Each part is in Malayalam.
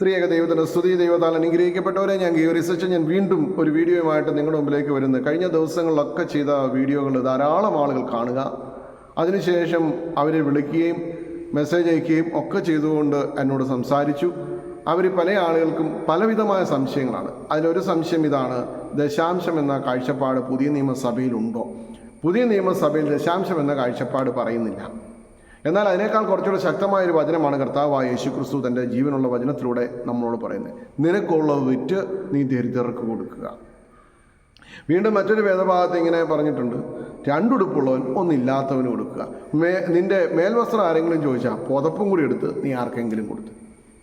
ത്രിയേക ദൈവത്തിന് സ്തുതി. ദൈവത്താൽ അനുഗ്രഹിക്കപ്പെട്ടവരെ ഞാൻ ഗീവരിസച്ച് ഞാൻ വീണ്ടും ഒരു വീഡിയോയുമായിട്ട് നിങ്ങളുടെ മുമ്പിലേക്ക് വരുന്നത് കഴിഞ്ഞ ദിവസങ്ങളിലൊക്കെ ചെയ്ത വീഡിയോകൾ ധാരാളം ആളുകൾ കാണുക. അതിനുശേഷം അവരെ വിളിക്കുകയും മെസ്സേജ് അയക്കുകയും ഒക്കെ ചെയ്തുകൊണ്ട് എന്നോട് സംസാരിച്ചു. അവർ പല ആളുകൾക്കും പലവിധമായ സംശയങ്ങളാണ്. അതിലൊരു സംശയം ഇതാണ് ദശാംശം എന്ന കാഴ്ചപ്പാട് പുതിയ നിയമസഭയിലുണ്ടോ? പുതിയ നിയമസഭയിൽ ദശാംശം എന്ന കാഴ്ചപ്പാട് പറയുന്നില്ല. എന്നാൽ അതിനേക്കാൾ കുറച്ചുകൂടെ ശക്തമായ ഒരു വചനമാണ് കർത്താവായ യേശു ക്രിസ്തു തന്റെ ജീവനുള്ള വചനത്തിലൂടെ നമ്മളോട് പറയുന്നത്. നിനക്കുള്ളത് വിറ്റ് നീ ദരിദ്രർക്ക് കൊടുക്കുക. വീണ്ടും മറ്റൊരു വേദഭാഗത്ത് ഇങ്ങനെ പറഞ്ഞിട്ടുണ്ട്. രണ്ടുടുപ്പുള്ളവൻ ഒന്നില്ലാത്തവന് കൊടുക്കുക. മേ നിന്റെ മേൽവസ്ത്രം ആരെങ്കിലും ചോദിച്ചാൽ പുതപ്പും കൂടി എടുത്ത് നീ ആർക്കെങ്കിലും കൊടുത്ത്.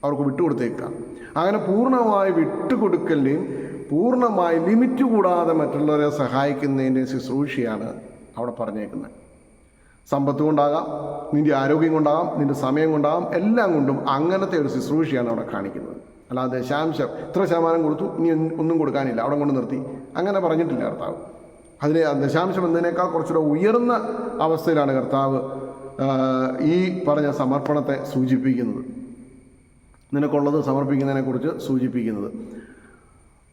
അവർക്ക് വിട്ടുകൊടുത്തേക്കുക അങ്ങനെ പൂർണമായി വിട്ടുകൊടുക്കലിന്റെയും പൂർണമായി ലിമിറ്റ് കൂടാതെ മറ്റുള്ളവരെ സഹായിക്കുന്നതിന്റെയും ശുശ്രൂഷയാണ് അവിടെ പറഞ്ഞേക്കുന്നത്. സമ്പത്ത് കൊണ്ടാകാം നിന്റെ ആരോഗ്യം കൊണ്ടാകാം നിന്റെ സമയം കൊണ്ടാകാം എല്ലാം കൊണ്ടും അങ്ങനത്തെ ഒരു ശുശ്രൂഷയാണ് അവിടെ കാണിക്കുന്നത്. അല്ലാതെ ദശാംശം ഇത്ര ശതമാനം കൊടുത്തു ഇനി ഒന്നും കൊടുക്കാനില്ല അവിടെ കൊണ്ട് നിർത്തി. അങ്ങനെ പറഞ്ഞിട്ടില്ല കർത്താവ്. അതിന് ദശാംശം എന്നതിനേക്കാൾ കുറച്ചുകൂടെ ഉയർന്ന അവസ്ഥയിലാണ് കർത്താവ് ഈ പറഞ്ഞ സമർപ്പണത്തെ സൂചിപ്പിക്കുന്നത്. നിനക്കുള്ളത് സമർപ്പിക്കുന്നതിനെക്കുറിച്ച് സൂചിപ്പിക്കുന്നത്.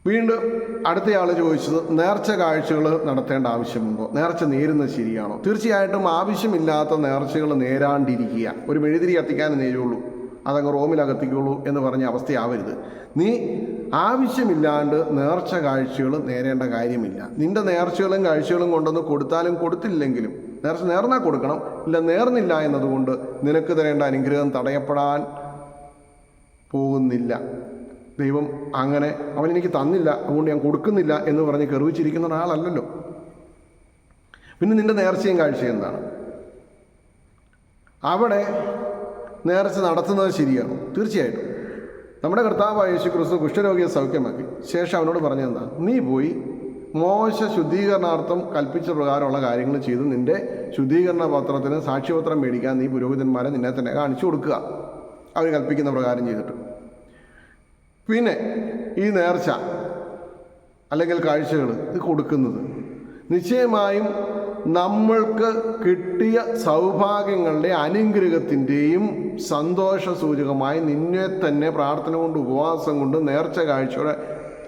വീണ്ടും അടുത്തയാൾ ചോദിച്ചത് നേർച്ച കാഴ്ചകൾ നടത്തേണ്ട ആവശ്യമുണ്ടോ? നേർച്ച നേരുന്നത് ശരിയാണോ? തീർച്ചയായിട്ടും ആവശ്യമില്ലാത്ത നേർച്ചകൾ നേരാണ്ടിരിക്കുക. ഒരു മെഴുതിരി കത്തിക്കാനേ നേരുള്ളൂ. അതങ്ങ് റോമിൽ അകത്തിക്കുള്ളൂ എന്ന് പറഞ്ഞ അവസ്ഥയാവരുത്. നീ ആവശ്യമില്ലാണ്ട് നേർച്ച കാഴ്ചകൾ നേരേണ്ട കാര്യമില്ല. നിന്റെ നേർച്ചകളും കാഴ്ചകളും കൊണ്ടൊന്ന് കൊടുത്താലും കൊടുത്തില്ലെങ്കിലും നേർച്ച നേർന്നാൽ കൊടുക്കണം. ഇല്ല നേർന്നില്ല എന്നതുകൊണ്ട് നിനക്ക് തരേണ്ട അനുഗ്രഹം തടയപ്പെടാൻ പോകുന്നില്ല. ദൈവം അങ്ങനെ അവൻ എനിക്ക് തന്നില്ല അതുകൊണ്ട് ഞാൻ കൊടുക്കുന്നില്ല എന്ന് പറഞ്ഞ് കെറിവിച്ചിരിക്കുന്ന ഒരാളല്ലല്ലോ. പിന്നെ നിന്റെ നേർച്ചയും കാഴ്ചയും എന്താണ്? അവിടെ നേർച്ച നടത്തുന്നത് ശരിയാണ്? തീർച്ചയായിട്ടും. നമ്മുടെ കർത്താവായ യേശു ക്രിസ്തു കുഷ്ഠരോഗിയെ സൗഖ്യമാക്കി. ശേഷം അവനോട് പറഞ്ഞെന്താ നീ പോയി മോശ ശുദ്ധീകരണാർത്ഥം കൽപ്പിച്ച പ്രകാരമുള്ള കാര്യങ്ങൾ ചെയ്ത് നിന്റെ ശുദ്ധീകരണ പത്രത്തിന് സാക്ഷ്യപത്രം മേടിക്കാൻ നീ പുരോഹിതന്മാരെ നിന്നെ തന്നെ കാണിച്ചു കൊടുക്കുക. അവർ കൽപ്പിക്കുന്ന പ്രകാരം ചെയ്തിട്ട്. പിന്നെ ഈ നേർച്ച അല്ലെങ്കിൽ കാഴ്ചകൾ ഇത് കൊടുക്കുന്നത്. നിശ്ചയമായും നമ്മൾക്ക് കിട്ടിയ സൗഭാഗ്യങ്ങളുടെ അനുഗ്രഹത്തിന്റെയും സന്തോഷ സൂചകമായി നിന്നെ തന്നെ പ്രാർത്ഥന കൊണ്ട് ഉപവാസം കൊണ്ട് നേർച്ച കാഴ്ചയോടെ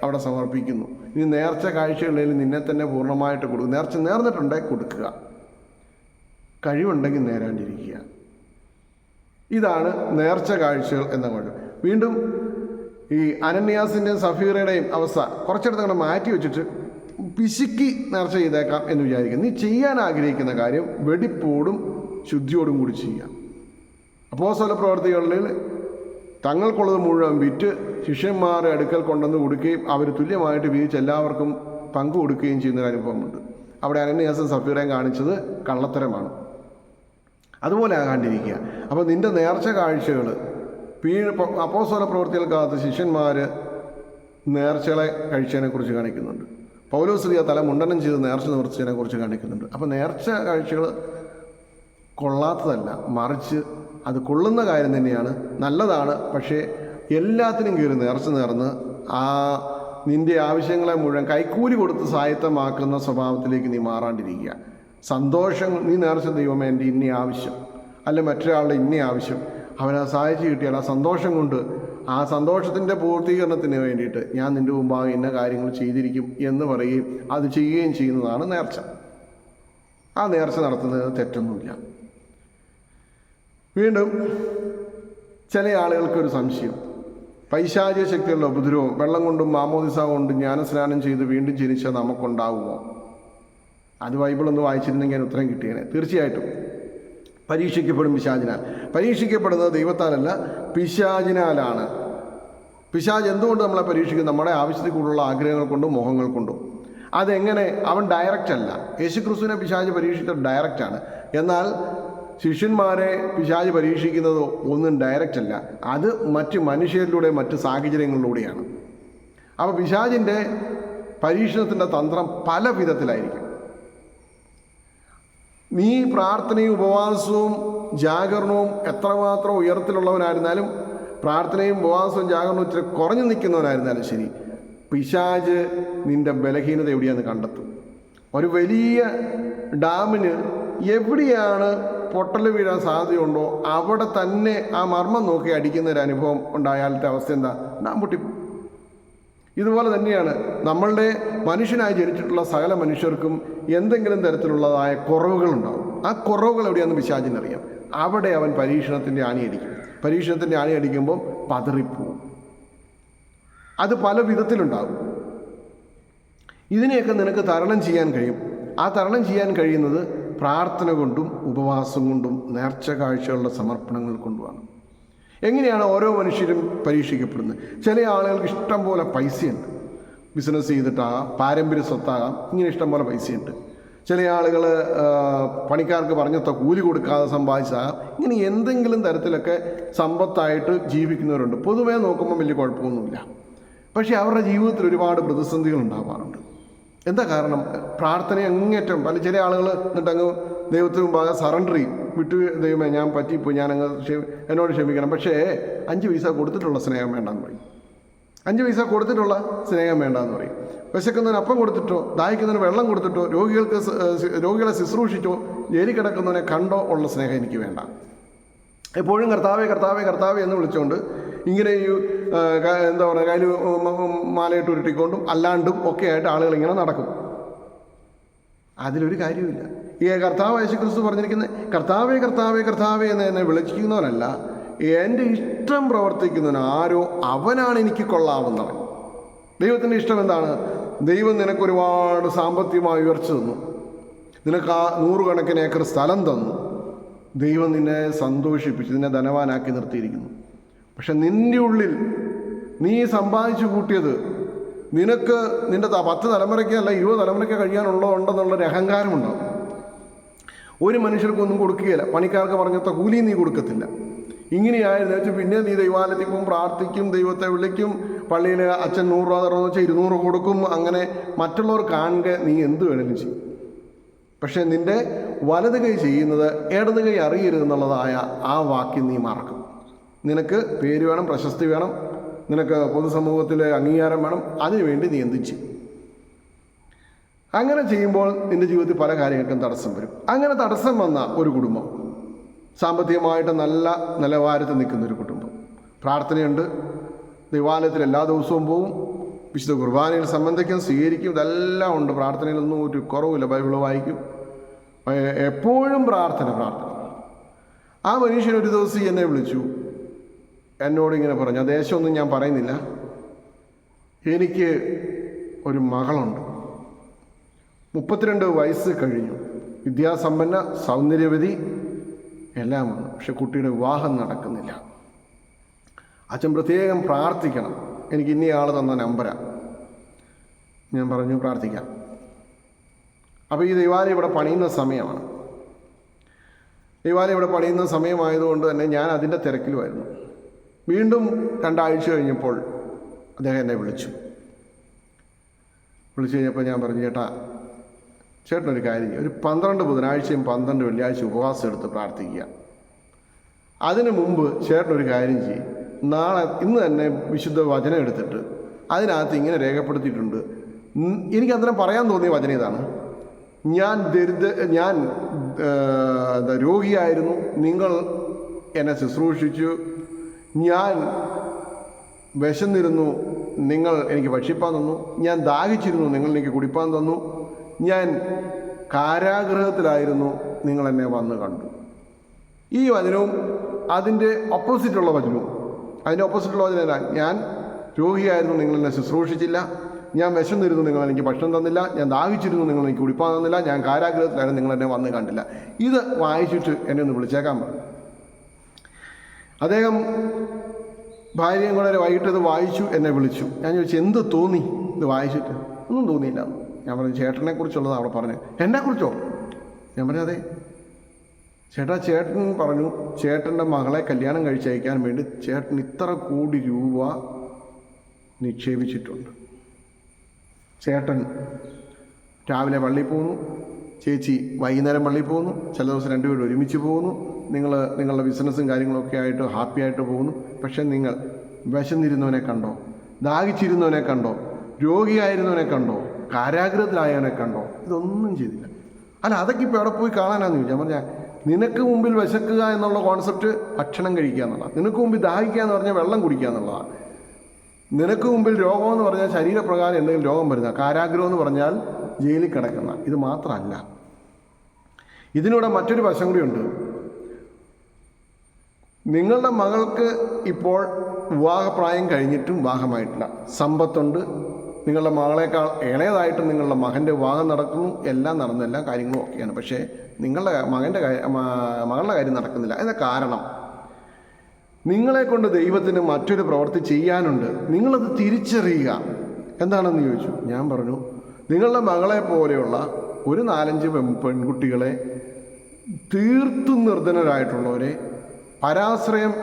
അവിടെ സമർപ്പിക്കുന്നു. ഇനി നേർച്ച കാഴ്ചകളിൽ നിന്നെ തന്നെ പൂർണമായിട്ട് കൊടുക്കും നേർച്ച നേർന്നിട്ടുണ്ടെങ്കിൽ കൊടുക്കുക. കഴിവുണ്ടെങ്കിൽ നേരാണ്ടിരിക്കുക. ഇതാണ് നേർച്ച കാഴ്ചകൾ എന്ന കുഴപ്പം വീണ്ടും ഈ അനന്യാസിന്റെയും സഫീറയുടെയും അവസ്ഥ കുറച്ചിടത്ത് അങ്ങനെ മാറ്റി വെച്ചിട്ട് പിശുക്കി നേർച്ച ചെയ്തേക്കാം എന്ന് വിചാരിക്കുന്നു. നീ ചെയ്യാൻ ആഗ്രഹിക്കുന്ന കാര്യം വെടിപ്പോടും ശുദ്ധിയോടും കൂടി ചെയ്യാം. അപ്പോസ്തല പ്രവർത്തികളിൽ തങ്ങൾക്കുള്ളത് മുഴുവൻ വിറ്റ് ശിഷ്യന്മാരെ അടുക്കൽ കൊണ്ടുവന്ന് കൊടുക്കുകയും അവർ തുല്യമായിട്ട് വീതിച്ച് എല്ലാവർക്കും പങ്കു കൊടുക്കുകയും ചെയ്യുന്ന ഒരു അനുഭവമുണ്ട് അവിടെ അനന്യാസം സഫീറയും കാണിച്ചത് കള്ളത്തരമാണ്. അതുപോലെ ആകാണ്ടിരിക്കുക. അപ്പോൾ നിന്റെ നേർച്ച കാഴ്ചകൾ പീഴ അപ്പോസ്തല പ്രവൃത്തികൾക്കകത്ത് ശിഷ്യന്മാർ നേർച്ചകളെ കഴിച്ചതിനെക്കുറിച്ച് കാണിക്കുന്നുണ്ട്. പൗലോസ്ലിയ തല മുണ്ടനം ചെയ്ത് നേർച്ച നിവർത്തിച്ചതിനെക്കുറിച്ച് കാണിക്കുന്നുണ്ട്. അപ്പോൾ നേർച്ച കാഴ്ചകൾ കൊള്ളാത്തതല്ല മറിച്ച് അത് കൊള്ളുന്ന കാര്യം തന്നെയാണ്. നല്ലതാണ് പക്ഷേ എല്ലാത്തിനും കീറി നേർച്ച നേർന്ന് ആ നിന്റെ ആവശ്യങ്ങളെ മുഴുവൻ കൈക്കൂലി കൊടുത്ത് സായത്തമാക്കുന്ന സ്വഭാവത്തിലേക്ക് നീ മാറാണ്ടിരിക്കുക. സന്തോഷം നീ നേർച്ച ദൈവമേ എന്റെ ഇന്ന ആവശ്യം അല്ല മറ്റൊരാളുടെ ഇന്ന ആവശ്യം അവനെ സഹായിച്ചു കിട്ടിയാൽ ആ സന്തോഷം കൊണ്ട് ആ സന്തോഷത്തിന്റെ പൂർത്തീകരണത്തിന് വേണ്ടിയിട്ട് ഞാൻ നിന്റെ മുമ്പാകെ ഇന്ന കാര്യങ്ങൾ ചെയ്തിരിക്കും എന്ന് പറയുകയും അത് ചെയ്യുകയും ചെയ്യുന്നതാണ് നേർച്ച. ആ നേർച്ച നടത്തുന്നത് തെറ്റൊന്നുമില്ല. വീണ്ടും ചില ആളുകൾക്കൊരു സംശയം. പൈശാചിക ശക്തികളുടെ ഉപദ്രവം വെള്ളം കൊണ്ടും മാമോദിസ കൊണ്ടും ജ്ഞാനസ്നാനം ചെയ്ത് വീണ്ടും ജനിച്ചാൽ നമുക്കുണ്ടാകുമോ അത് ബൈബിളൊന്ന് വായിച്ചിരുന്നെങ്കിൽ ഉത്തരം കിട്ടിയേനെ. തീർച്ചയായിട്ടും. പരീക്ഷിക്കപ്പെടും പിശാചിനാൽ. പരീക്ഷിക്കപ്പെടുന്നത് ദൈവത്താലല്ല പിശാചിനാലാണ്. പിശാജ് എന്തുകൊണ്ട് നമ്മളെ പരീക്ഷിക്കും? നമ്മുടെ ആവശ്യത്തിൽ കൂടുതലുള്ള ആഗ്രഹങ്ങൾ കൊണ്ടും മോഹങ്ങൾ കൊണ്ടും. അതെങ്ങനെ? അവൻ ഡയറക്റ്റ് അല്ല. യേശുക്രിസ്തുവിനെ പിശാജ് പരീക്ഷിച്ചത് ഡയറക്റ്റ് ആണ്. എന്നാൽ ശിഷ്യന്മാരെ പിശാജ് പരീക്ഷിക്കുന്നത് ഒന്നും ഡയറക്റ്റ് അല്ല. അത് മറ്റ് മനുഷ്യരിലൂടെ മറ്റ് സാഹചര്യങ്ങളിലൂടെയാണ്. അപ്പോൾ പിശാജിന്റെ പരീക്ഷണത്തിന്റെ തന്ത്രം പല വിധത്തിലായിരിക്കും. നീ പ്രാർത്ഥനയും ഉപവാസവും ജാഗരണവും എത്രമാത്രം ഉയരത്തിലുള്ളവനായിരുന്നാലും പ്രാർത്ഥനയും ഉപവാസവും ജാഗരണവും ഇച്ചിരി കുറഞ്ഞു നിൽക്കുന്നവനായിരുന്നാലും ശരി. പിശാജ് നിന്റെ ബലഹീനത എവിടെയാണെന്ന് കണ്ടെത്തും. ഒരു വലിയ ഡാമിന് എവിടെയാണ് പൊട്ടൽ വീഴാൻ സാധ്യതയുണ്ടോ? അവിടെ തന്നെ ആ മർമ്മം നോക്കി അടിക്കുന്ന ഒരു അനുഭവം ഉണ്ടായാലത്തെ അവസ്ഥ എന്താ? നാം പൊട്ടിപ്പോകും ഇതുപോലെ തന്നെയാണ് നമ്മളുടെ മനുഷ്യനായി ജനിച്ചിട്ടുള്ള സകല മനുഷ്യർക്കും എന്തെങ്കിലും തരത്തിലുള്ളതായ കുറവുകളുണ്ടാവും. ആ കുറവുകൾ എവിടെയാണെന്ന് പിശാചിനറിയാം അവിടെ അവൻ പരീക്ഷണത്തിന്റെ ആണിയടിക്കും പരീക്ഷണത്തിന്റെ ആണിയടിക്കുമ്പോൾ പതറിപ്പോവും. അത് പല വിധത്തിലുണ്ടാകും ഇതിനെയൊക്കെ നിനക്ക് തരണം ചെയ്യാൻ കഴിയും. ആ തരണം ചെയ്യാൻ കഴിയുന്നത് പ്രാർത്ഥന കൊണ്ടും ഉപവാസം കൊണ്ടും നേർച്ച കാഴ്ചകളുടെ സമർപ്പണങ്ങൾ കൊണ്ടുമാണ്. എങ്ങനെയാണ് ഓരോ മനുഷ്യരും പരീക്ഷിക്കപ്പെടുന്നത്? ചില ആളുകൾക്ക് ഇഷ്ടം പോലെ പൈസയുണ്ട്. ബിസിനസ് ചെയ്തിട്ടാകാം പാരമ്പര്യ സ്വത്താകാം ഇങ്ങനെ ഇഷ്ടം പോലെ പൈസയുണ്ട്. ചില ആളുകൾ പണിക്കാർക്ക് പറഞ്ഞത്ത കൂലി കൊടുക്കാതെ സമ്പാദിച്ചാകാം ഇങ്ങനെ എന്തെങ്കിലും തരത്തിലൊക്കെ സമ്പത്തായിട്ട് ജീവിക്കുന്നവരുണ്ട്. പൊതുവേ നോക്കുമ്പോൾ വലിയ കുഴപ്പമൊന്നുമില്ല. പക്ഷേ അവരുടെ ജീവിതത്തിൽ ഒരുപാട് പ്രതിസന്ധികൾ ഉണ്ടാവാറുണ്ട്. എന്താ കാരണം? പ്രാർത്ഥന അങ്ങേറ്റം പല ചില ആളുകൾ എന്നിട്ട് അങ്ങ് ദൈവത്തിന് മുമ്പാകെ സറണ്ടർ ചെയ്യും. വിട്ടു ദൈവമേ ഞാൻ പറ്റിപ്പോയി ഞാൻ അങ്ങ് ക്ഷമി എന്നോട് ക്ഷമിക്കണം. പക്ഷേ അഞ്ച് പൈസ കൊടുത്തിട്ടുള്ള സ്നേഹം വേണ്ടെന്ന് പറയും. അഞ്ച് പൈസ കൊടുത്തിട്ടുള്ള സ്നേഹം വേണ്ടെന്ന് പറയും. വിശക്കുന്നതിന് അപ്പം കൊടുത്തിട്ടോ ദാഹിക്കുന്നതിന് വെള്ളം കൊടുത്തിട്ടോ രോഗികൾക്ക് രോഗികളെ ശുശ്രൂഷിച്ചോ ജയിലിൽ കിടക്കുന്നവനെ കണ്ടോ ഉള്ള സ്നേഹം എനിക്ക് വേണ്ട. എപ്പോഴും കർത്താവേ കർത്താവേ കർത്താവേ എന്ന് വിളിച്ചുകൊണ്ട് ഇങ്ങനെ ഈ എന്താ പറയുക കയ്യിൽ മാലയിട്ട് ഉരുട്ടിക്കൊണ്ടും അല്ലാണ്ടും ഒക്കെ ആയിട്ട് ആളുകൾ ഇങ്ങനെ നടക്കും. അതിലൊരു കാര്യമില്ല ഈ കർത്താവ് യേശു ക്രിസ്തു പറഞ്ഞിരിക്കുന്നത് കർത്താവേ കർത്താവേ കർത്താവേ എന്ന് എന്നെ വിളിച്ചിരിക്കുന്നവനല്ല എന്റെ ഇഷ്ടം പ്രവർത്തിക്കുന്നവൻ ആരോ അവനാണ് എനിക്ക് കൊള്ളാവുന്നവൻ. ദൈവത്തിന്റെ ഇഷ്ടം എന്താണ്? ദൈവം നിനക്ക് ഒരുപാട് സാമ്പത്തികമായി ഉയർച്ച തന്നു. നിനക്ക് ആ നൂറുകണക്കിന് ഏക്കർ സ്ഥലം തന്നു. ദൈവം നിന്നെ സന്തോഷിപ്പിച്ച് നിന്നെ ധനവാനാക്കി നിർത്തിയിരിക്കുന്നു. പക്ഷെ നിന്റെ ഉള്ളിൽ നീ സമ്പാദിച്ചു കൂട്ടിയത് നിനക്ക് നിന്റെ പത്ത് തലമുറയ്ക്ക് അല്ല ഇരുപത് തലമുറയ്ക്ക് കഴിയാനുള്ളതുണ്ടെന്നുള്ളൊരു അഹങ്കാരമുണ്ടാകും ഒരു മനുഷ്യർക്കൊന്നും കൊടുക്കുകയില്ല. പണിക്കാർക്ക് പറഞ്ഞത്ര കൂലി നീ കൊടുക്കത്തില്ല. ഇങ്ങനെയായിരുന്നു. വെച്ചാൽ പിന്നെ നീ ദൈവാലയത്തിൽ പോകും പ്രാർത്ഥിക്കും ദൈവത്തെ വിളിക്കും പള്ളിയിൽ അച്ഛൻ നൂറ് രൂപ തരണമെന്ന് വെച്ചാൽ ഇരുന്നൂറ് കൊടുക്കും അങ്ങനെ മറ്റുള്ളവർ കാണുക നീ എന്ത് വേണമെങ്കിലും ചെയ്യും. പക്ഷേ നിന്റെ വലത് കൈ ചെയ്യുന്നത് ഇടത് കൈ അറിയരുതെന്നുള്ളതായ ആ വാക്യം നീ മറക്കും. നിനക്ക് പേര് വേണം പ്രശസ്തി വേണം നിനക്ക് പൊതുസമൂഹത്തിലെ അംഗീകാരം വേണം അതിനുവേണ്ടി നീ എന്ത് ചെയ്യും. അങ്ങനെ ചെയ്യുമ്പോൾ നിന്റെ ജീവിതത്തിൽ പല കാര്യങ്ങൾക്കും തടസ്സം വരും. അങ്ങനെ തടസ്സം വന്ന ഒരു കുടുംബം. സാമ്പത്തികമായിട്ട് നല്ല നിലവാരത്തിൽ നിൽക്കുന്ന ഒരു കുടുംബം. പ്രാർത്ഥനയുണ്ട്. ദൈവാലയത്തിൽ എല്ലാ ദിവസവും പോവും. വിശുദ്ധ കുർബാനയിൽ സംബന്ധിക്കും സ്വീകരിക്കും ഇതെല്ലാം ഉണ്ട്. പ്രാർത്ഥനയിലൊന്നും ഒരു കുറവില്ല ബൈബിൾ വായിക്കും. എപ്പോഴും പ്രാർത്ഥന പ്രാർത്ഥന. ആ മനുഷ്യൻ ഒരു ദിവസം എന്നെ വിളിച്ചു. എന്നോട് ഇങ്ങനെ പറഞ്ഞു. ആ ദേശമൊന്നും ഞാൻ പറയുന്നില്ല. എനിക്ക് ഒരു മകളുണ്ട്. മുപ്പത്തിരണ്ട് വയസ്സ് കഴിഞ്ഞു. വിദ്യാസമ്പന്ന സൗന്ദര്യവതി എല്ലാമാണ്. പക്ഷെ കുട്ടിയുടെ വിവാഹം നടക്കുന്നില്ല. അച്ഛൻ പ്രത്യേകം പ്രാർത്ഥിക്കണം. എനിക്ക് ഇന്നയാൾ തന്ന നമ്പരാണ് ഞാൻ പറഞ്ഞു പ്രാർത്ഥിക്കാം. അപ്പോൾ ഈ ദൈവാലയം ഇവിടെ പണിയുന്ന സമയമാണ്. ദൈവാലയം ഇവിടെ പണിയുന്ന സമയമായതുകൊണ്ട് തന്നെ ഞാൻ അതിന്റെ തിരക്കിലുമായിരുന്നു. വീണ്ടും രണ്ടാഴ്ച കഴിഞ്ഞപ്പോൾ അദ്ദേഹം എന്നെ വിളിച്ചു. വിളിച്ചു കഴിഞ്ഞപ്പോൾ ഞാൻ പറഞ്ഞു ചേട്ടാ ചേട്ടനൊരു കാര്യം ഒരു പന്ത്രണ്ട് ബുധനാഴ്ചയും പന്ത്രണ്ട് വെള്ളിയാഴ്ച ഉപവാസം എടുത്ത് പ്രാർത്ഥിക്കുക. അതിനു മുമ്പ് ചേട്ടനൊരു കാര്യം ചെയ്യും. നാളെ ഇന്ന് തന്നെ വിശുദ്ധ വചനം എടുത്തിട്ട് അതിനകത്ത് ഇങ്ങനെ രേഖപ്പെടുത്തിയിട്ടുണ്ട്. എനിക്ക് അന്നേരം പറയാൻ തോന്നിയ വചനം ഇതാണ്. ഞാൻ ദരിദ്ര ഞാൻ എന്താ രോഗിയായിരുന്നു. നിങ്ങൾ എന്നെ ശുശ്രൂഷിച്ചു. ഞാൻ വിശന്നിരുന്നു. നിങ്ങൾ എനിക്ക് ഭക്ഷിപ്പാൻ തന്നു. ഞാൻ ദാഹിച്ചിരുന്നു. നിങ്ങൾ എനിക്ക് കുടിപ്പാൻ തന്നു. ഞാൻ കാരാഗ്രഹത്തിലായിരുന്നു നിങ്ങൾ എന്നെ വന്ന് കണ്ടു. ഈ വചനവും അതിന്റെ ഓപ്പോസിറ്റുള്ള വചനവും. അതിന്റെ ഓപ്പോസിറ്റുള്ള വചനം എന്താ ഞാൻ രോഗിയായിരുന്നു നിങ്ങൾ എന്നെ ശുശ്രൂഷിച്ചില്ല. ഞാൻ വിശന്നിരുന്നു നിങ്ങൾ എനിക്ക് ഭക്ഷണം തന്നില്ല. ഞാൻ ദാഹിച്ചിരുന്നു നിങ്ങൾ എനിക്ക് കുടിപ്പാൻ തന്നില്ല. ഞാൻ കാരാഗ്രഹത്തിലായിരുന്നു നിങ്ങൾ എന്നെ വന്ന് കണ്ടില്ല. ഇത് വായിച്ചിട്ട് എന്നെ ഒന്ന് വിളിച്ചേക്കാൻ പറഞ്ഞു അദ്ദേഹം ഭാര്യയും കൂടെ വൈകിട്ട് ഇത് വായിച്ചു എന്നെ വിളിച്ചു. ഞാൻ ചോദിച്ചു എന്ത് തോന്നി ഇത് വായിച്ചിട്ട്? ഒന്നും തോന്നിയില്ല. ഞാൻ പറഞ്ഞു ചേട്ടനെ കുറിച്ചുള്ളത് അവിടെ പറഞ്ഞു. എന്നെക്കുറിച്ചോ ഞാൻ പറഞ്ഞു അതെ. ചേട്ടാ ചേട്ടൻ പറഞ്ഞു ചേട്ടന്റെ മകളെ കല്യാണം കഴിച്ചയക്കാൻ വേണ്ടി ചേട്ടൻ ഇത്ര കോടി രൂപ നിക്ഷേപിച്ചിട്ടുണ്ട്. ചേട്ടൻ രാവിലെ പള്ളിയിൽ പോകുന്നു ചേച്ചി വൈകുന്നേരം പള്ളിയിൽ പോകുന്നു ചില ദിവസം രണ്ടുപേരും ഒരുമിച്ച് പോകുന്നു നിങ്ങൾ നിങ്ങളുടെ ബിസിനസ്സും കാര്യങ്ങളൊക്കെ ആയിട്ട് ഹാപ്പി ആയിട്ട് പോകുന്നു പക്ഷേ നിങ്ങൾ വിശന്നിരുന്നവനെ കണ്ടോ? ദാഹിച്ചിരുന്നവനെ കണ്ടോ? രോഗിയായിരുന്നവനെ കണ്ടോ? കാരാഗ്രഹത്തിലായവനെ കണ്ടോ? ഇതൊന്നും ചെയ്തില്ല. അല്ല അതൊക്കെ ഇപ്പോൾ എവിടെ പോയി കാണാനാന്ന് ചോദിച്ചാൽ പറഞ്ഞാൽ നിനക്ക് മുമ്പിൽ വിശക്കുക എന്നുള്ള കോൺസെപ്റ്റ് ഭക്ഷണം കഴിക്കുക എന്നുള്ളതാണ്. നിനക്ക് മുമ്പിൽ ദാഹിക്കുക എന്ന് പറഞ്ഞാൽ വെള്ളം കുടിക്കുക എന്നുള്ളതാണ്. നിനക്ക് മുമ്പിൽ രോഗം എന്ന് പറഞ്ഞാൽ ശരീരപ്രകാരം എന്തെങ്കിലും രോഗം വരുന്ന കാരാഗ്രഹം എന്ന് പറഞ്ഞാൽ ജയിലിൽ കിടക്കുന്ന ഇത് മാത്രമല്ല. ഇതിനൂടെ മറ്റൊരു വശം കൂടിയുണ്ട് നിങ്ങളുടെ മകൾക്ക് ഇപ്പോൾ വിവാഹപ്രായം കഴിഞ്ഞിട്ടും വിവാഹമായിട്ടില്ല. സമ്പത്തുണ്ട് നിങ്ങളുടെ മകളേക്കാൾ ഇളയതായിട്ട് നിങ്ങളുടെ മകന്റെ വിവാഹം നടക്കുന്നു എല്ലാം നടന്നു എല്ലാ കാര്യങ്ങളും ഒക്കെയാണ്. പക്ഷേ നിങ്ങളുടെ മകന്റെ മകളുടെ കാര്യം നടക്കുന്നില്ല. എന്ന കാരണം നിങ്ങളെ കൊണ്ട് ദൈവത്തിന് മറ്റൊരു പ്രവൃത്തി ചെയ്യാനുണ്ട്. നിങ്ങളത് തിരിച്ചറിയുക. എന്താണെന്ന് ചോദിച്ചു? ഞാൻ പറഞ്ഞു നിങ്ങളുടെ മകളെ പോലെയുള്ള ഒരു നാലഞ്ച് പെൺകുട്ടികളെ തീർത്തും നിർധനരായിട്ടുള്ളവരെ പരാശ്രയം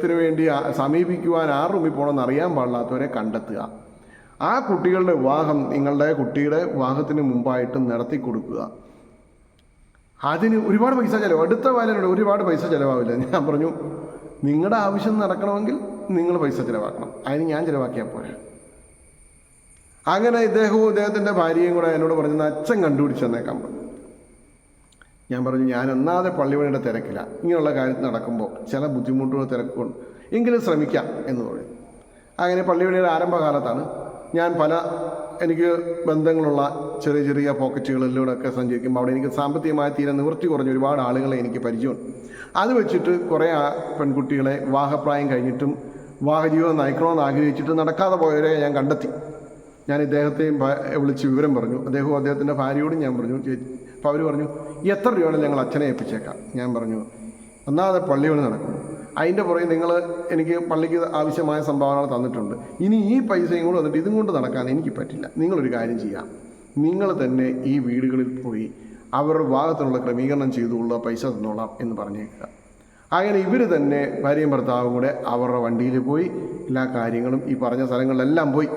ത്തിനു വേണ്ടി സമീപിക്കുവാൻ ആ റൂമിൽ പോകണമെന്ന് അറിയാൻ പാടില്ലാത്തവരെ കണ്ടെത്തുക. ആ കുട്ടികളുടെ വിവാഹം നിങ്ങളുടെ കുട്ടിയുടെ വിവാഹത്തിന് മുമ്പായിട്ട് നടത്തി കൊടുക്കുക. അതിന് ഒരുപാട് പൈസ ചിലവ് അടുത്ത വാലനുണ്ട് ഒരുപാട് പൈസ ചിലവാവില്ല. ഞാൻ പറഞ്ഞു നിങ്ങളുടെ ആവശ്യം നടക്കണമെങ്കിൽ നിങ്ങൾ പൈസ ചിലവാക്കണം. അതിന് ഞാൻ ചിലവാക്കിയാൽ പോരാ. അങ്ങനെ ഇദ്ദേഹവും ഇദ്ദേഹത്തിന്റെ ഭാര്യയും കൂടെ എന്നോട് പറഞ്ഞു അച്ഛൻ കണ്ടുപിടിച്ച് തന്നേക്കാൻ പറഞ്ഞു. ഞാൻ പറഞ്ഞു ഞാൻ ഒന്നാതെ പള്ളിപണിയുടെ തിരക്കില്ല ഇങ്ങനെയുള്ള കാര്യം നടക്കുമ്പോൾ ചില ബുദ്ധിമുട്ടുകൾ തിരക്കുണ്ട് എങ്കിലും ശ്രമിക്കാം എന്ന് പറഞ്ഞു. അങ്ങനെ പള്ളിപണിയുടെ ആരംഭകാലത്താണ് ഞാൻ പല എനിക്ക് ബന്ധങ്ങളുള്ള ചെറിയ ചെറിയ പോക്കറ്റുകളിലൂടെയൊക്കെ സഞ്ചരിക്കുമ്പോൾ അവിടെ എനിക്ക് സാമ്പത്തികമായി തീരെ നിവൃത്തി കുറഞ്ഞ ഒരുപാട് ആളുകളെ എനിക്ക് പരിചയമുണ്ട്. അത് വെച്ചിട്ട് കുറേ പെൺകുട്ടികളെ വിവാഹപ്രായം കഴിഞ്ഞിട്ടും വിവാഹജീവിതം നയിക്കണമെന്ന് ആഗ്രഹിച്ചിട്ട് നടക്കാതെ പോയവരെ ഞാൻ കണ്ടെത്തി. ഞാൻ ഇദ്ദേഹത്തെയും വിളിച്ച് വിവരം പറഞ്ഞു. അദ്ദേഹവും അദ്ദേഹത്തിന്റെ ഭാര്യയോടും ഞാൻ പറഞ്ഞു. അപ്പോൾ അവർ പറഞ്ഞു എത്ര രൂപയാണ് ഞങ്ങൾ അച്ഛനെ ഏൽപ്പിച്ചേക്കാം. ഞാൻ പറഞ്ഞു ഒന്നാമത് പള്ളികൾ നടക്കുന്നു. അതിന്റെ പുറകെ നിങ്ങൾ എനിക്ക് പള്ളിക്ക് ആവശ്യമായ സംഭാവനകൾ തന്നിട്ടുണ്ട്. ഇനി ഈ പൈസയും കൂടെ വന്നിട്ട് ഇതും കൊണ്ട് നടക്കാൻ എനിക്ക് പറ്റില്ല. നിങ്ങളൊരു കാര്യം ചെയ്യാം. നിങ്ങൾ തന്നെ ഈ വീടുകളിൽ പോയി അവരുടെ ഭാഗത്തുള്ള ക്രമീകരണം ചെയ്തുകൊള്ളുക പൈസ തന്നോളാം എന്ന് പറഞ്ഞേക്കുക. അങ്ങനെ ഇവർ തന്നെ ഭാര്യയും ഭർത്താവും കൂടെ അവരുടെ വണ്ടിയിൽ പോയി എല്ലാ കാര്യങ്ങളും ഈ പറഞ്ഞ സ്ഥലങ്ങളിലെല്ലാം പോയി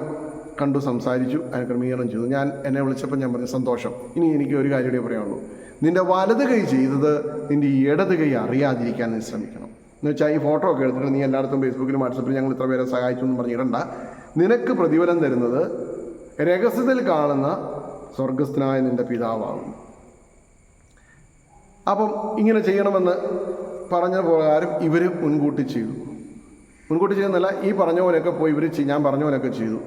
കണ്ടു സംസാരിച്ചു അതിന് ക്രമീകരണം ചെയ്തു. ഞാൻ എന്നെ വിളിച്ചപ്പോൾ ഞാൻ പറഞ്ഞു സന്തോഷം. ഇനി എനിക്ക് ഒരു കാര്യം കൂടെ പറയാനുള്ളൂ. നിന്റെ വലത് കൈ ചെയ്തത് നിന്റെ ഇടത് കൈ അറിയാതിരിക്കാൻ ശ്രമിക്കണം. എന്ന് വെച്ചാൽ ഈ ഫോട്ടോ ഒക്കെ എടുത്തിട്ട് നീ എല്ലായിടത്തും ഫേസ്ബുക്കിലും വാട്സപ്പിലും ഞങ്ങൾ ഇത്ര പേരെ സഹായിച്ചു എന്ന് പറഞ്ഞിടണ്ട. നിനക്ക് പ്രതിഫലം തരുന്നത് രഹസ്യത്തിൽ കാണുന്ന സ്വർഗസ്ഥനായ നിന്റെ പിതാവാണ്. അപ്പം ഇങ്ങനെ ചെയ്യണമെന്ന് പറഞ്ഞ പ്രകാരം ഇവർ മുൻകൂട്ടി ചെയ്തു. മുൻകൂട്ടി ചെയ്യുന്നല്ല ഈ പറഞ്ഞ പോലെയൊക്കെ പോയി ഇവർ ഞാൻ പറഞ്ഞ പോലെയൊക്കെ ചെയ്തു.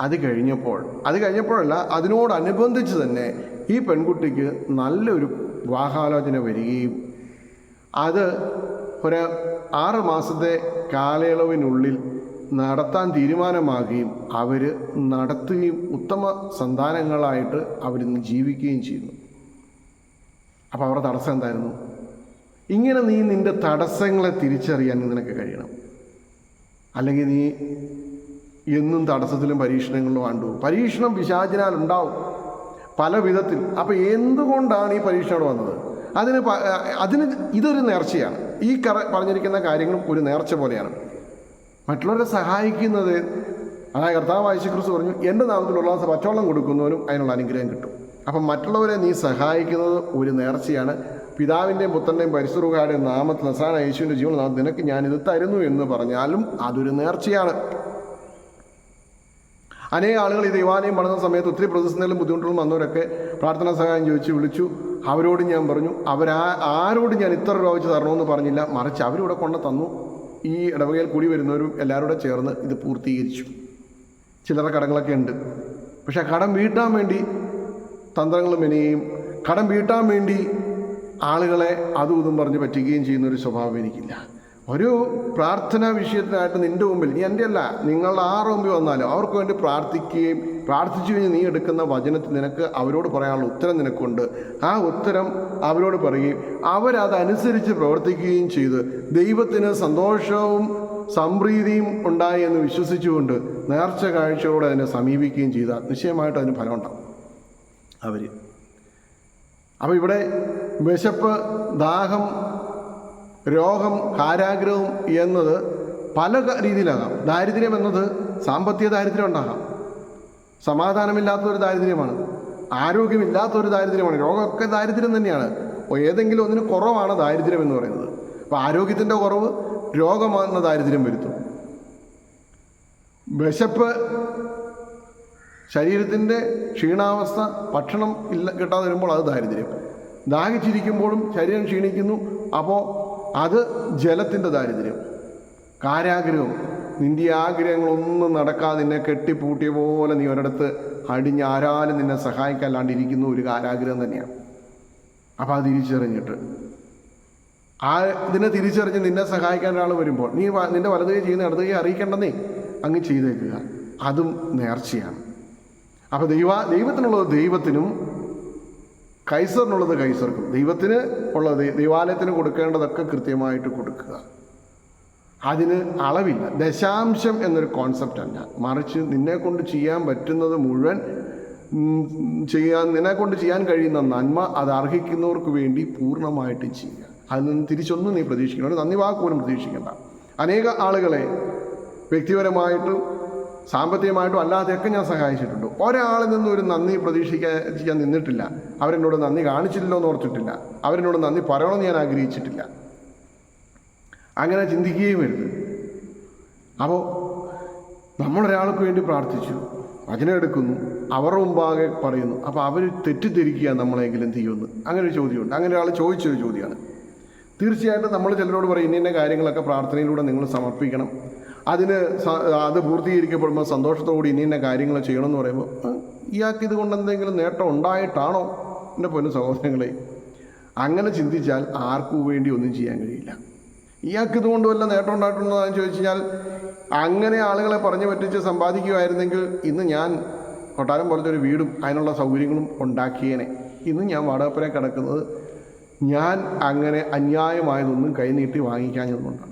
അത് കഴിഞ്ഞപ്പോൾ അത് കഴിഞ്ഞപ്പോഴല്ല അതിനോടനുബന്ധിച്ച് തന്നെ ഈ പെൺകുട്ടിക്ക് നല്ലൊരു വിവാഹാലോചന വരികയും അത് ഒരു ആറ് മാസത്തെ കാലയളവിനുള്ളിൽ നടത്താൻ തീരുമാനമാകുകയും അവർ നടത്തുകയും ഉത്തമ സന്താനങ്ങളായിട്ട് അവരിന്ന് ജീവിക്കുകയും ചെയ്യുന്നു. അപ്പോൾ അവരുടെ തടസ്സം എന്തായിരുന്നു? ഇങ്ങനെ നീ നിന്റെ തടസ്സങ്ങളെ തിരിച്ചറിയാൻ നിനക്ക് കഴിയണം. അല്ലെങ്കിൽ നീ എന്നും തടസ്സത്തിലും പരീക്ഷണങ്ങളിലും ആണ്ടു പരീക്ഷണം പിശാചിനാൽ ഉണ്ടാവും. പല വിധത്തിൽ. അപ്പോൾ എന്തുകൊണ്ടാണ് ഈ പരീക്ഷണം വന്നത്? അതിന് അതിന് ഇതൊരു നേർച്ചയാണ്. ഈ കറ പറഞ്ഞിരിക്കുന്ന കാര്യങ്ങളും ഒരു നേർച്ച പോലെയാണ്. മറ്റുള്ളവരെ സഹായിക്കുന്നത് ആ കർത്താവ് യേശുക്രിസ്തു പറഞ്ഞു എന്റെ നാമത്തിലുള്ള പച്ചവെള്ളം കൊടുക്കുന്നവനും അതിനുള്ള അനുഗ്രഹം കിട്ടും. അപ്പം മറ്റുള്ളവരെ നീ സഹായിക്കുന്നത് ഒരു നേർച്ചയാണ്. പിതാവിന്റെയും പുത്രന്റെയും പരിസറുകാരുടെയും നാമത്തിൽ നസാന യേശുവിന്റെ ജീവൻ നാം നിനക്ക് ഞാനിത് തരുന്നു എന്ന് പറഞ്ഞാലും അതൊരു നേർച്ചയാണ്. അനേക ആളുകൾ ഈ ദൈവാലയം പണിത സമയത്ത് ഒത്തിരി പ്രതിസന്ധികളും ബുദ്ധിമുട്ടുകളും വന്നവരൊക്കെ പ്രാർത്ഥനാ സഹായം ചോദിച്ച് വിളിച്ചു. അവരോട് ഞാൻ പറഞ്ഞു അവരാ ആരോട് ഞാൻ ഇത്ര രൂപ വെച്ച് തരണമെന്ന് പറഞ്ഞില്ല. മറിച്ച് അവരിവിടെ കൊണ്ട് തന്നു. ഈ ഇടവകയിൽ കൂടി വരുന്നവരും എല്ലാവരും ചേർന്ന് ഇത് പൂർത്തീകരിച്ചു. ചില്ലറ കടങ്ങളൊക്കെ ഉണ്ട്. പക്ഷേ കടം വീട്ടാൻ വേണ്ടി തന്ത്രങ്ങൾ മെനയും കടം വീട്ടാൻ വേണ്ടി ആളുകളെ അതും ഇതും പറഞ്ഞ് പറ്റിക്കുകയും ചെയ്യുന്ന ഒരു സ്വഭാവം എനിക്കില്ല. ഒരു പ്രാർത്ഥനാ വിഷയത്തിനായിട്ട് നിന്റെ മുമ്പിൽ നീ എന്റെ അല്ല നിങ്ങളുടെ ആറ് മുമ്പിൽ വന്നാലും അവർക്ക് വേണ്ടി പ്രാർത്ഥിക്കുകയും പ്രാർത്ഥിച്ചു കഴിഞ്ഞ് നീ എടുക്കുന്ന വചനത്തിൽ നിനക്ക് അവരോട് പറയാനുള്ള ഉത്തരം നിനക്കുണ്ട്. ആ ഉത്തരം അവരോട് പറയുകയും അവരതനുസരിച്ച് പ്രവർത്തിക്കുകയും ചെയ്ത് ദൈവത്തിന് സന്തോഷവും സംപ്രീതിയും ഉണ്ടായി എന്ന് വിശ്വസിച്ചുകൊണ്ട് നേർച്ച കാഴ്ചയോടെ അതിനെ സമീപിക്കുകയും ചെയ്താൽ നിശ്ചയമായിട്ട് അതിന് ഫലമുണ്ടാകും. അവർ അപ്പോൾ ഇവിടെ വിശപ്പ് ദാഹം രോഗം കാരാഗ്രഹം എന്നത് പല രീതിയിലാകാം. ദാരിദ്ര്യം എന്നത് സാമ്പത്തിക ദാരിദ്ര്യം ഉണ്ടാകാം. സമാധാനമില്ലാത്തൊരു ദാരിദ്ര്യമാണ്. ആരോഗ്യമില്ലാത്തൊരു ദാരിദ്ര്യമാണ്. രോഗമൊക്കെ ദാരിദ്ര്യം തന്നെയാണ്. അപ്പോൾ ഏതെങ്കിലും ഒന്നിന് കുറവാണ് ദാരിദ്ര്യം എന്ന് പറയുന്നത്. അപ്പോൾ ആരോഗ്യത്തിന്റെ കുറവ് രോഗമെന്ന ദാരിദ്ര്യം വരുത്തും. വിശപ്പ് ശരീരത്തിന്റെ ക്ഷീണാവസ്ഥ ഭക്ഷണം ഇല്ല കിട്ടാതെ വരുമ്പോൾ അത് ദാരിദ്ര്യം. ദാഹിച്ചിരിക്കുമ്പോഴും ശരീരം ക്ഷീണിക്കുന്നു. അപ്പോൾ അത് ജലത്തിന്റെ ദാരിദ്ര്യം. കാരാഗ്രഹം. നിന്റെ ആഗ്രഹങ്ങളൊന്നും നടക്കാതെ നിന്നെ കെട്ടിപ്പൂട്ടിയ പോലെ നീ ഒരിടത്ത് അടിഞ്ഞ് ആരാലും നിന്നെ സഹായിക്കാല്ലാണ്ടിരിക്കുന്ന ഒരു കാരാഗ്രഹം തന്നെയാണ് അപ്പോൾ അത് തിരിച്ചറിഞ്ഞിട്ട്. ആ ഇതിനെ തിരിച്ചറിഞ്ഞ് നിന്നെ സഹായിക്കാൻ ഒരാൾ വരുമ്പോൾ നീ നിന്റെ നിന്റെ വലത് കൈ ചെയ്യുന്ന ഇടത് കൈ അറിയിക്കേണ്ടെന്നേ അങ്ങ് ചെയ്തേക്കുക. അതും നേർച്ചയാണ്. അപ്പോൾ ദൈവ ദൈവത്തിനുള്ളത് ദൈവത്തിനും കൈസറിനുള്ളത് കൈസർക്കും. ദൈവത്തിന് ഉള്ളത് ദൈവാലയത്തിന് കൊടുക്കേണ്ടതൊക്കെ കൃത്യമായിട്ട് കൊടുക്കുക. അതിന് അളവില്ല. ദശാംശം എന്നൊരു കോൺസെപ്റ്റ് അല്ല മറിച്ച് നിന്നെ കൊണ്ട് ചെയ്യാൻ പറ്റുന്നത് മുഴുവൻ ചെയ്യാൻ നിന്നെ കൊണ്ട് ചെയ്യാൻ കഴിയുന്ന നന്മ അത് അർഹിക്കുന്നവർക്ക് വേണ്ടി പൂർണമായിട്ട് ചെയ്യുക. അതിൽ നിന്ന് തിരിച്ചൊന്നും നീ പ്രതീക്ഷിക്കണം നന്ദി വാക്ക് പ്രതീക്ഷിക്കേണ്ട. അനേക ആളുകളെ വ്യക്തിപരമായിട്ടും സാമ്പത്തികമായിട്ടും അല്ലാതെയൊക്കെ ഞാൻ സഹായിച്ചിട്ടുണ്ട്. ഒരാളിൽ നിന്ന് ഒരു നന്ദി പ്രതീക്ഷിക്കാൻ നിന്നിട്ടില്ല. അവരെന്നോട് നന്ദി കാണിച്ചില്ലല്ലോ എന്ന് ഓർത്തിട്ടില്ല. അവരെന്നോട് നന്ദി പറയണമെന്ന് ഞാൻ ആഗ്രഹിച്ചിട്ടില്ല. അങ്ങനെ ചിന്തിക്കുകയും വരുത് അപ്പോൾ നമ്മളൊരാൾക്ക് വേണ്ടി പ്രാർത്ഥിച്ചു. വചനം അവരുടെ മുമ്പാകെ പറയുന്നു. അപ്പോൾ അവർ തെറ്റിദ്ധരിക്കുക നമ്മളെങ്കിലും ചെയ്യുമെന്ന്. അങ്ങനെ ഒരു ചോദ്യമുണ്ട്. അങ്ങനെ ഒരാൾ ചോദിച്ചൊരു ചോദ്യമാണ്. തീർച്ചയായിട്ടും നമ്മൾ ചിലരോട് പറയും ഇന്ന കാര്യങ്ങളൊക്കെ പ്രാർത്ഥനയിലൂടെ നിങ്ങൾ സമർപ്പിക്കണം. അതിന് അത് പൂർത്തീകരിക്കപ്പെടുമ്പോൾ സന്തോഷത്തോടുകൂടി ഇനി ഇന്ന കാര്യങ്ങൾ ചെയ്യണമെന്ന് പറയുമ്പോൾ "ആ, ഇയാൾക്ക് ഇതുകൊണ്ട് എന്തെങ്കിലും നേട്ടം ഉണ്ടായിട്ടാണോ? എന്റെ പൊന്നു സഹോദരങ്ങളെ അങ്ങനെ ചിന്തിച്ചാൽ ആർക്കും വേണ്ടി ഒന്നും ചെയ്യാൻ കഴിയില്ല. ഇയാൾക്ക് ഇതുകൊണ്ട് വല്ല നേട്ടം ഉണ്ടായിട്ടുണ്ടോ എന്ന് ചോദിച്ചു കഴിഞ്ഞാൽ അങ്ങനെ ആളുകളെ പറഞ്ഞു പറ്റിച്ച് സമ്പാദിക്കുമായിരുന്നെങ്കിൽ ഇന്ന് ഞാൻ കൊട്ടാരം പോലത്തെ ഒരു വീടും അതിനുള്ള സൗകര്യങ്ങളും ഉണ്ടാക്കിയേനെ. ഇന്ന് ഞാൻ വാടകപ്പുര കിടക്കുന്നത് ഞാൻ അങ്ങനെ അന്യായമായതൊന്നും കൈനീട്ടി വാങ്ങിക്കാഞ്ഞതുകൊണ്ടാണ്.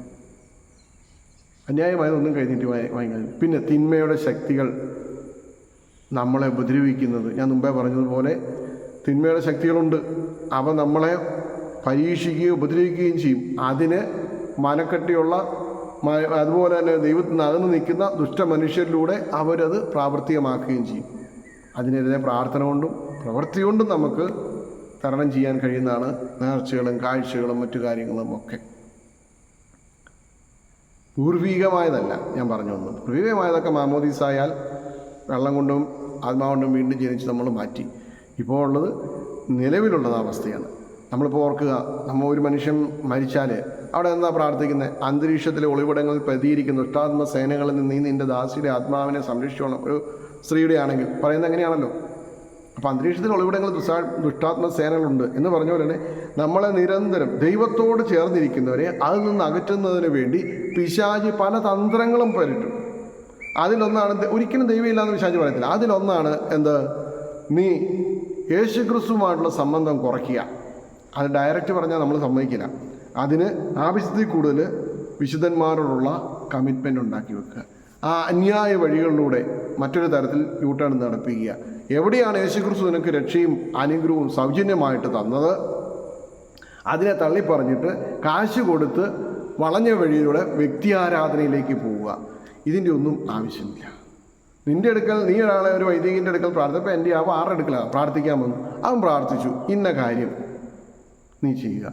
അന്യായമായതൊന്നും കഴിഞ്ഞിട്ട് വാങ്ങി- വാങ്ങിക്കാൻ പിന്നെ തിന്മയുടെ ശക്തികൾ നമ്മളെ ഉപദ്രവിക്കുന്നത്. ഞാൻ മുമ്പേ പറഞ്ഞതുപോലെ തിന്മയുടെ ശക്തികളുണ്ട്. അവ നമ്മളെ പരീക്ഷിക്കുകയും ഉപദ്രവിക്കുകയും ചെയ്യും. അതിന് മനക്കെട്ടിയുള്ള അതുപോലെ തന്നെ ദൈവത്തിൽ നിന്ന് അകന്ന് നിൽക്കുന്ന ദുഷ്ടമനുഷ്യരിലൂടെ അവരത് പ്രാവർത്തികമാക്കുകയും ചെയ്യും. അതിനെതിരെ പ്രാർത്ഥന കൊണ്ടും പ്രവൃത്തി കൊണ്ടും നമുക്ക് തരണം ചെയ്യാൻ കഴിയുന്നതാണ് നേർച്ചകളും കാഴ്ചകളും മറ്റു കാര്യങ്ങളും ഒക്കെ. പൂർവികമായതല്ല ഞാൻ പറഞ്ഞു വന്നു പൂർവികമായതൊക്കെ മാമോദീസായാൽ വെള്ളം കൊണ്ടും ആത്മാകൊണ്ടും വീണ്ടും ജനിച്ച് നമ്മൾ മാറ്റി. ഇപ്പോൾ ഉള്ളത് നിലവിലുള്ളത് അവസ്ഥയാണ്. നമ്മളിപ്പോൾ ഓർക്കുക നമ്മൾ ഒരു മനുഷ്യൻ മരിച്ചാൽ അവിടെ എന്താ പ്രാർത്ഥിക്കുന്നത് അന്തരീക്ഷത്തിലെ ഒളിവിടങ്ങളിൽ പ്രതിയിരിക്കുന്ന ദുഷ്ടാത്മ സേനകളിൽ നിന്ന് നീ നിന്റെ ദാസിയുടെ ആത്മാവിനെ സംരക്ഷിച്ചോണം. ഒരു സ്ത്രീയുടെ ആണെങ്കിൽ പറയുന്നത് എങ്ങനെയാണല്ലോ? അപ്പോൾ അന്തരീക്ഷത്തിൽ ഒളിവിടങ്ങൾ ദുസാ ദുഷ്ടാത്മ സേനകളുണ്ട് എന്ന് പറഞ്ഞ പോലെ തന്നെ നമ്മളെ നിരന്തരം ദൈവത്തോട് ചേർന്നിരിക്കുന്നവരെ അതിൽ നിന്ന് അകറ്റുന്നതിന് വേണ്ടി പിശാചി പല തന്ത്രങ്ങളും പരിട്ടു അതിലൊന്നാണ് ഒരിക്കലും ദൈവമില്ലാന്ന് പിശാചി പറയത്തില്ല. അതിലൊന്നാണ് എന്ത്? നീ യേശു ക്രിസ്തുമായിട്ടുള്ള സംബന്ധം കുറയ്ക്കുക. അത് ഡയറക്റ്റ് പറഞ്ഞാൽ നമ്മൾ സമ്മതിക്കില്ല. അതിന് ആവശ്യത്തിൽ കൂടുതൽ വിശുദ്ധന്മാരോടുള്ള കമ്മിറ്റ്മെന്റ് ഉണ്ടാക്കി വെക്കുക. ആ അന്യായ വഴികളിലൂടെ മറ്റൊരു തരത്തിൽ യൂട്ടേൺ നടപ്പിക്കുക. എവിടെയാണ് യേശുക്രിസ്തു നിനക്ക് രക്ഷയും അനുഗ്രഹവും സൗജന്യമായിട്ട് തന്നത്? അതിനെ തള്ളിപ്പറഞ്ഞിട്ട് കാശ് കൊടുത്ത് വളഞ്ഞ വഴിയിലൂടെ വ്യക്തി ആരാധനയിലേക്ക് പോവുക. ഇതിന്റെ ഒന്നും ആവശ്യമില്ല. നിന്റെ അടുക്കൽ നീ ഒരാളെ ഒരു വൈദികന്റെ അടുക്കൽ പ്രാർത്ഥിച്ചപ്പോൾ എന്റെ അവ ആരുടെ അടുക്കലാണ് പ്രാർത്ഥിക്കാൻ വന്നു. അവൻ പ്രാർത്ഥിച്ചു ഇന്ന കാര്യം നീ ചെയ്യുക.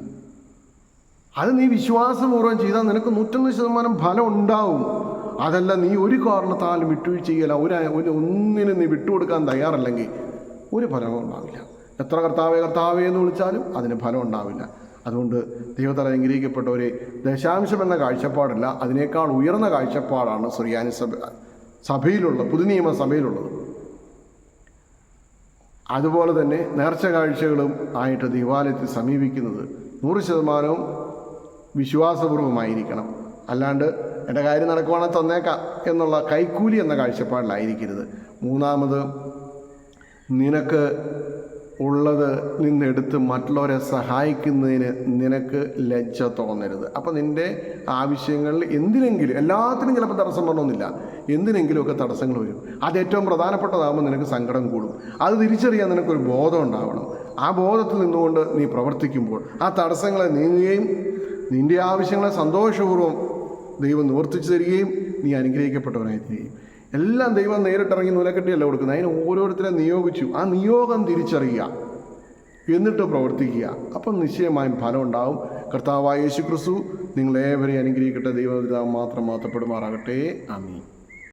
അത് നീ വിശ്വാസപൂർവം ചെയ്താൽ നിനക്ക് നൂറ്റൊന്ന് ശതമാനം ഫലം ഉണ്ടാവും. അതല്ല നീ ഒരു കാരണത്താലും വിട്ടുവീഴ്ച ചെയ്യല ഒരു ഒന്നിനും നീ വിട്ടുകൊടുക്കാൻ തയ്യാറല്ലെങ്കിൽ ഒരു ഫലവും ഉണ്ടാവില്ല. എത്ര കർത്താവേ കർത്താവേ എന്ന് വിളിച്ചാലും അതിന് ഫലം ഉണ്ടാവില്ല. അതുകൊണ്ട് ദൈവത്തല അനുഗ്രഹിക്കപ്പെട്ടവരെ ദശാംശം എന്ന കാഴ്ചപ്പാടല്ല അതിനേക്കാൾ ഉയർന്ന കാഴ്ചപ്പാടാണ് സുറിയാനി സഭ സഭയിലുള്ള പുതുനിയമ സഭയിലുള്ളത്. അതുപോലെ തന്നെ നേർച്ച കാഴ്ചകളും ആയിട്ട് ദൈവാലയത്തിൽ സമീപിക്കുന്നത് നൂറ് ശതമാനവും വിശ്വാസപൂർവമായിരിക്കണം അല്ലാണ്ട് എന്റെ കാര്യം നടക്കുവാണെങ്കിൽ തന്നേക്കാം എന്നുള്ള കൈക്കൂലി എന്ന കാഴ്ചപ്പാടിലായിരിക്കരുത്. മൂന്നാമത് നിനക്ക് ഉള്ളത് നിന്നെടുത്ത് മറ്റുള്ളവരെ സഹായിക്കുന്നതിന് നിനക്ക് ലജ്ജ തോന്നരുത്. അപ്പോൾ നിന്റെ ആവശ്യങ്ങളിൽ എന്തിനെങ്കിലും എല്ലാത്തിനും ചിലപ്പോൾ തടസ്സം വരണമെന്നില്ല. എന്തിനെങ്കിലുമൊക്കെ തടസ്സങ്ങൾ വരും. അത് ഏറ്റവും പ്രധാനപ്പെട്ടതാകുമ്പോൾ നിനക്ക് സങ്കടം കൂടും. അത് തിരിച്ചറിയാൻ നിനക്കൊരു ബോധം ഉണ്ടാവണം. ആ ബോധത്തിൽ നിന്നുകൊണ്ട് നീ പ്രവർത്തിക്കുമ്പോൾ ആ തടസ്സങ്ങളെ നീങ്ങുകയും നിന്റെ ആവശ്യങ്ങളെ സന്തോഷപൂർവം ദൈവം നിവർത്തിച്ചു തരികയും നീ അനുഗ്രഹിക്കപ്പെട്ടവനായി തീരുകയും എല്ലാം ദൈവം നേരിട്ടിറങ്ങി നൂലക്കെട്ടിയല്ല കൊടുക്കുന്നത്. അതിന് ഓരോരുത്തരെ നിയോഗിച്ചു. ആ നിയോഗം തിരിച്ചറിയുക. എന്നിട്ട് പ്രവർത്തിക്കുക. അപ്പം നിശ്ചയമായും ഫലം ഉണ്ടാവും. കർത്താവായ യേശു ക്രിസ്തു നിങ്ങളേവരെയും അനുഗ്രഹിക്കട്ടെ. ദൈവം മാത്രം മാത്തപ്പെടുമാറാകട്ടെ ആമീൻ.